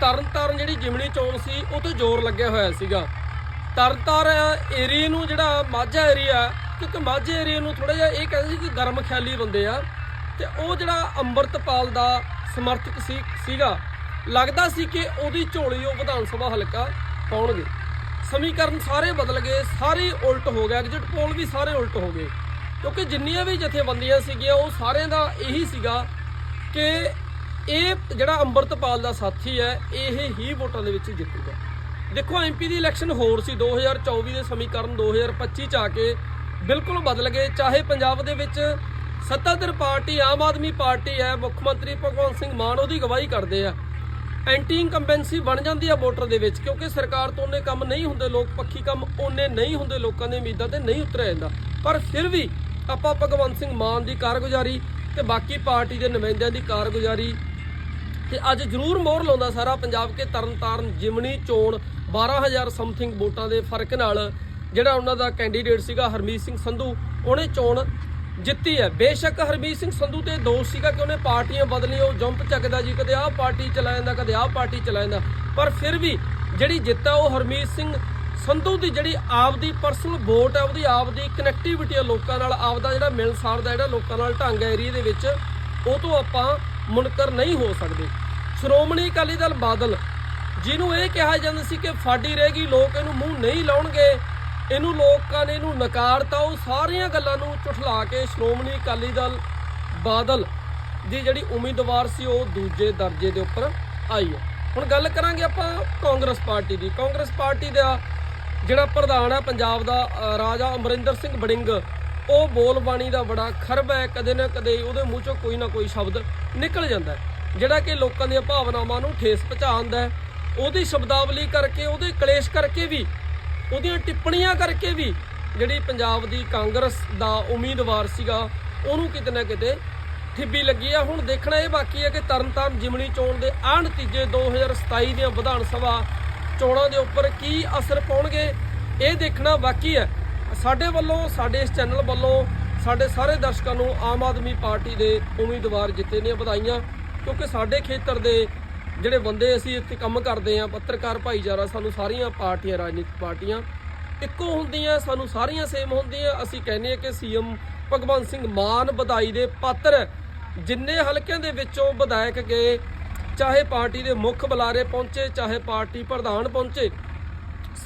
ਤਰਨਤਾਰਨ ਜਿਹੜੀ ਜਿਮਣੀ ਚੋਣ ਸੀ, ਉਹ ਤੇ ਜ਼ੋਰ ਲੱਗਿਆ ਹੋਇਆ ਸੀਗਾ। ਤਰਨਤਾਰਨ ਏਰੀਏ ਨੂੰ ਜਿਹੜਾ ਮਾਝਾ ਏਰੀਆ ਕਿਉਂਕਿ ਮਾਝੇ ਏਰੀਏ ਨੂੰ ਥੋੜਾ ਜਿਹਾ ਇਹ ਕਹਿੰਦੇ ਸੀ ਕਿ ਗਰਮ ਖਿਆਲੀ ਬੰਦੇ ਆ, ਤੇ ਉਹ ਜਿਹੜਾ ਅੰਮ੍ਰਿਤਪਾਲ ਦਾ ਸਮਰਥਕ ਸੀ, ਸੀਗਾ। ਲੱਗਦਾ ਸੀ ਕਿ ਉਹਦੀ ਝੋਲੀ ਉਹ ਵਿਧਾਨ ਸਭਾ ਹਲਕਾ ਪਾਉਣਗੇ। ਸਮੀਕਰਨ ਸਾਰੇ ਬਦਲ ਗਏ, ਸਾਰੇ ਉਲਟ ਹੋ ਗਿਆ, ਐਗਜ਼ਿਟ ਪੋਲ ਵੀ ਸਾਰੇ ਉਲਟ ਹੋ ਗਏ। ਕਿਉਂਕਿ ਜਿੰਨੀਆਂ ਵੀ ਜਥੇਬੰਦੀਆਂ ਸੀਗੀਆਂ, ਉਹ ਸਾਰਿਆਂ ਦਾ ਇਹੀ ਸੀਗਾ ਕਿ ਇਹ ਜਿਹੜਾ ਅੰਮ੍ਰਿਤਪਾਲ ਦਾ ਸਾਥੀ ਹੈ, ਇਹ ਹੀ ਵੋਟਾਂ ਦੇ ਵਿੱਚ ਜਿੱਤੂਗਾ। ਦੇਖੋ ਐਮਪੀ ਦੀ ਇਲੈਕਸ਼ਨ ਹੋਰ ਸੀ 2024 ਦੇ ਸਮੀਕਰਨ 2025 ਚ ਆ ਕੇ ਬਿਲਕੁਲ ਬਦਲ ਗਏ। ਚਾਹੇ ਪੰਜਾਬ ਦੇ ਵਿੱਚ ਸੱਤਾਧਰ ਪਾਰਟੀ, ਆਮ ਆਦਮੀ ਪਾਰਟੀ ਹੈ, ਮੁੱਖ ਮੰਤਰੀ ਭਗਵੰਤ ਸਿੰਘ ਮਾਨ ਉਹਦੀ ਗਵਾਹੀ ਕਰਦੇ ਆ। ਐਂਟੀ ਇਨਕੰਬੈਂਸੀ ਬਣ ਜਾਂਦੀ ਆ ਵੋਟਰ ਦੇ ਵਿੱਚ, ਕਿਉਂਕਿ ਸਰਕਾਰ ਤੋਂ ਉਹਨੇ ਕੰਮ ਨਹੀਂ ਹੁੰਦੇ, ਲੋਕ ਪੱਖੀ ਕੰਮ ਉਹਨੇ ਨਹੀਂ ਹੁੰਦੇ, ਲੋਕਾਂ ਦੀ ਉਮੀਦਾਂ ਤੇ ਨਹੀਂ ਉਤਰਿਆ ਜਾਂਦਾ। ਪਰ ਫਿਰ ਵੀ ਆਪਾਂ ਭਗਵੰਤ ਸਿੰਘ ਮਾਨ ਦੀ ਕਾਰਗੁਜ਼ਾਰੀ ਤੇ ਬਾਕੀ ਪਾਰਟੀ ਦੇ ਨੁਮਾਇੰਦਿਆਂ ਦੀ ਕਾਰਗੁਜ਼ਾਰੀ ਤੇ ਅੱਜ ਜ਼ਰੂਰ ਮੋਹਰ ਲਾਉਂਦਾ ਸਾਰਾ ਪੰਜਾਬ ਕੇ ਤਰਨਤਾਰਨ, ਜਿਮਨੀ, ਚੋਣ 12000 ਸਮਥਿੰਗ ਵੋਟਾਂ ਦੇ ਫ਼ਰਕ ਨਾਲ ਜਿਹੜਾ ਉਹਨਾਂ ਦਾ ਕੈਂਡੀਡੇਟ ਸੀਗਾ ਹਰਮੀਤ ਸਿੰਘ ਸੰਧੂ, ਉਹਨੇ ਚੋਣ ਜਿੱਤੀ ਹੈ। ਬੇਸ਼ੱਕ ਹਰਮੀਤ ਸਿੰਘ ਸੰਧੂ ਤੇ ਦੋਸ਼ ਸੀਗਾ ਕਿ ਉਹਨੇ ਪਾਰਟੀਆਂ ਬਦਲੀਆਂ, ਉਹ ਜੰਪ ਚੱਕਦਾ ਜੀ, ਕਦੇ ਆਹ ਪਾਰਟੀ ਚਲਾ ਜਾਂਦਾ, ਕਦੇ ਆਹ ਪਾਰਟੀ ਚਲਾ ਜਾਂਦਾ। ਪਰ ਫਿਰ ਵੀ ਜਿਹੜੀ ਜਿੱਤ ਹੈ ਉਹ ਹਰਮੀਤ ਸਿੰਘ ਸੰਧੂ ਦੀ ਜਿਹੜੀ ਆਪਦੀ ਪਰਸਨਲ ਵੋਟ ਹੈ ਉਹਦੀ ਆਪਦੀ ਕਨੈਕਟੀਵਿਟੀ ਹੈ ਲੋਕਾਂ ਨਾਲ, ਆਪਦਾ ਜਿਹੜਾ ਮਿਲਸਾਰ ਦਾ ਜਿਹੜਾ ਲੋਕਾਂ ਨਾਲ ਢੰਗ ਹੈ ਏਰੀਏ ਦੇ ਵਿੱਚ, ਉਹ ਤੋਂ ਆਪਾਂ ਮੁਨਕਰ ਨਹੀਂ ਹੋ ਸਕਦੇ। ਸ਼੍ਰੋਮਣੀ ਅਕਾਲੀ ਦਲ ਬਾਦਲ, ਜਿਹਨੂੰ ਇਹ ਕਿਹਾ ਜਾਂਦਾ ਸੀ ਕਿ ਫਾਡੀ ਰਹੇਗੀ ਲੋਕ ਇਹਨੂੰ ਮੂੰਹ ਨਹੀਂ ਲਾਉਣਗੇ। ਇਹਨੂੰ ਲੋਕਾਂ ਨੇ ਇਹਨੂੰ ਨਕਾਰਤਾ ਉਹ ਸਾਰੀਆਂ ਗੱਲਾਂ ਨੂੰ ਝੁਠਲਾ ਕੇ ਸ਼੍ਰੋਮਣੀ ਅਕਾਲੀ ਦਲ ਬਾਦਲ ਦੀ ਜਿਹੜੀ ਉਮੀਦਵਾਰ ਸੀ, ਉਹ ਦੂਜੇ ਦਰਜੇ ਦੇ ਉੱਪਰ ਆਈ ਹੈ। ਹੁਣ ਗੱਲ ਕਰਾਂਗੇ ਆਪਾਂ ਕਾਂਗਰਸ ਪਾਰਟੀ ਦੀ। ਕਾਂਗਰਸ ਪਾਰਟੀ ਦਾ ਜਿਹੜਾ ਪ੍ਰਧਾਨ ਹੈ ਪੰਜਾਬ ਦਾ ਰਾਜਾ ਅਮਰਿੰਦਰ ਸਿੰਘ ਬੜਿੰਗ ਉਹ ਬੋਲਬਾਣੀ ਦਾ ਬੜਾ ਖਰਬ ਹੈ, ਕਦੇ ਨਾ ਕਦੇ ਉਹਦੇ ਮੂੰਹ ਚੋਂ ਕੋਈ ਨਾ ਕੋਈ ਸ਼ਬਦ ਨਿਕਲ ਜਾਂਦਾ ਜਿਹੜਾ ਕਿ ਲੋਕਾਂ ਦੀਆਂ ਭਾਵਨਾਵਾਂ ਨੂੰ ਠੇਸ ਪਹੁੰਚਾਉਂਦਾ ਹੈ। ਉਹਦੀ ਸ਼ਬਦਾਵਲੀ ਕਰਕੇ, ਉਹਦੇ ਕਲੇਸ਼ ਕਰਕੇ ਵੀ, ਉਹਦੀਆਂ ਟਿੱਪਣੀਆਂ ਕਰਕੇ ਵੀ ਜਿਹੜੀ ਪੰਜਾਬ ਦੀ ਕਾਂਗਰਸ ਦਾ ਉਮੀਦਵਾਰ ਸੀਗਾ, ਉਹਨੂੰ ਕਿਤੇ ਨਾ ਕਿਤੇ ਠਿੱਬੀ ਲੱਗੀ ਆ। ਹੁਣ ਦੇਖਣਾ ਇਹ ਬਾਕੀ ਹੈ ਕਿ ਤਰਨਤਾਰਨ ਜਿਮਣੀ ਚੋਣ ਦੇ ਆਹ ਨਤੀਜੇ 2027 ਦੀਆਂ ਵਿਧਾਨ ਸਭਾ ਚੋਣਾਂ ਦੇ ਉੱਪਰ ਕੀ ਅਸਰ ਪਾਉਣਗੇ, ਇਹ ਦੇਖਣਾ ਬਾਕੀ ਹੈ। ਸਾਡੇ ਵੱਲੋਂ, ਸਾਡੇ ਇਸ ਚੈਨਲ ਵੱਲੋਂ, ਸਾਡੇ ਸਾਰੇ ਦਰਸ਼ਕਾਂ ਨੂੰ ਆਮ ਆਦਮੀ ਪਾਰਟੀ ਦੇ ਉਮੀਦਵਾਰ ਜਿੱਤੇ ਨੇ ਵਧਾਈਆਂ, ਕਿਉਂਕਿ ਸਾਡੇ ਖੇਤਰ ਦੇ ਜਿਹੜੇ ਬੰਦੇ ਅਸੀਂ ਇੱਥੇ ਕੰਮ ਕਰਦੇ ਆ ਪੱਤਰਕਾਰ ਭਾਈਚਾਰਾ, ਸਾਨੂੰ ਸਾਰੀਆਂ ਪਾਰਟੀਆਂ, ਰਾਜਨੀਤਿਕ ਪਾਰਟੀਆਂ ਇੱਕੋ ਹੁੰਦੀਆਂ, ਸਾਨੂੰ ਸਾਰੀਆਂ ਸੇਮ ਹੁੰਦੀਆਂ ਅਸੀਂ ਕਹਿੰਦੇ ਆ ਕਿ ਸੀਐਮ ਭਗਵੰਤ ਸਿੰਘ ਮਾਨ ਵਧਾਈ ਦੇ ਪਾਤਰ ਹੈ। ਜਿੰਨੇ ਹਲਕਿਆਂ ਦੇ ਵਿੱਚੋਂ ਵਿਧਾਇਕ ਗਏ, ਚਾਹੇ ਪਾਰਟੀ ਦੇ ਮੁੱਖ ਬੁਲਾਰੇ ਪਹੁੰਚੇ, ਚਾਹੇ ਪਾਰਟੀ ਪ੍ਰਧਾਨ ਪਹੁੰਚੇ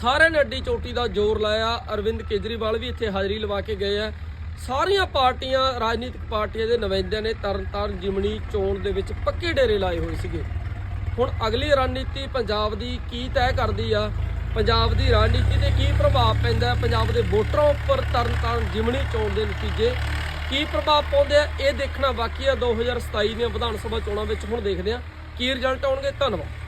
ਸਾਰਿਆਂ ਨੇ ਅੱਡੀ ਚੋਟੀ ਦਾ ਜ਼ੋਰ ਲਾਇਆ। ਅਰਵਿੰਦ ਕੇਜਰੀਵਾਲ ਵੀ ਇੱਥੇ ਹਾਜ਼ਰੀ ਲਵਾ ਕੇ ਗਏ ਆ। ਸਾਰੀਆਂ ਪਾਰਟੀਆਂ, ਰਾਜਨੀਤਿਕ ਪਾਰਟੀਆਂ ਦੇ ਨੁਮਾਇੰਦਿਆਂ ਨੇ ਤਰਨਤਾਰਨ, ਜਿਮਣੀ, ਚੋਣ ਦੇ ਵਿੱਚ ਪੱਕੇ ਡੇਰੇ ਲਾਏ ਹੋਏ ਸੀਗੇ। ਹੁਣ ਅਗਲੀ ਰਣਨੀਤੀ ਪੰਜਾਬ ਦੀ ਕੀ ਤੈਅ ਕਰਦੀ ਆ? ਪੰਜਾਬ ਦੀ ਰਣਨੀਤੀ ਤੇ ਕੀ ਪ੍ਰਭਾਵ ਪੈਂਦਾ ਪੰਜਾਬ ਦੇ ਵੋਟਰਾਂ ਉੱਪਰ ਤਰਨਤਾਰਨ, ਜਿਮਣੀ, ਚੋਣ ਦੇ ਨਤੀਜੇ ਕੀ ਪ੍ਰਭਾਵ ਪਾਉਂਦੇ ਆ? ਇਹ ਦੇਖਣਾ ਬਾਕੀ ਆ। 2027 ਦੀਆਂ ਵਿਧਾਨ ਸਭਾ ਚੋਣਾਂ ਵਿੱਚ ਹੁਣ ਦੇਖਦੇ ਆ। ਕੀ ਰਿਜ਼ਲਟ ਆਉਣਗੇ? ਧੰਨਵਾਦ।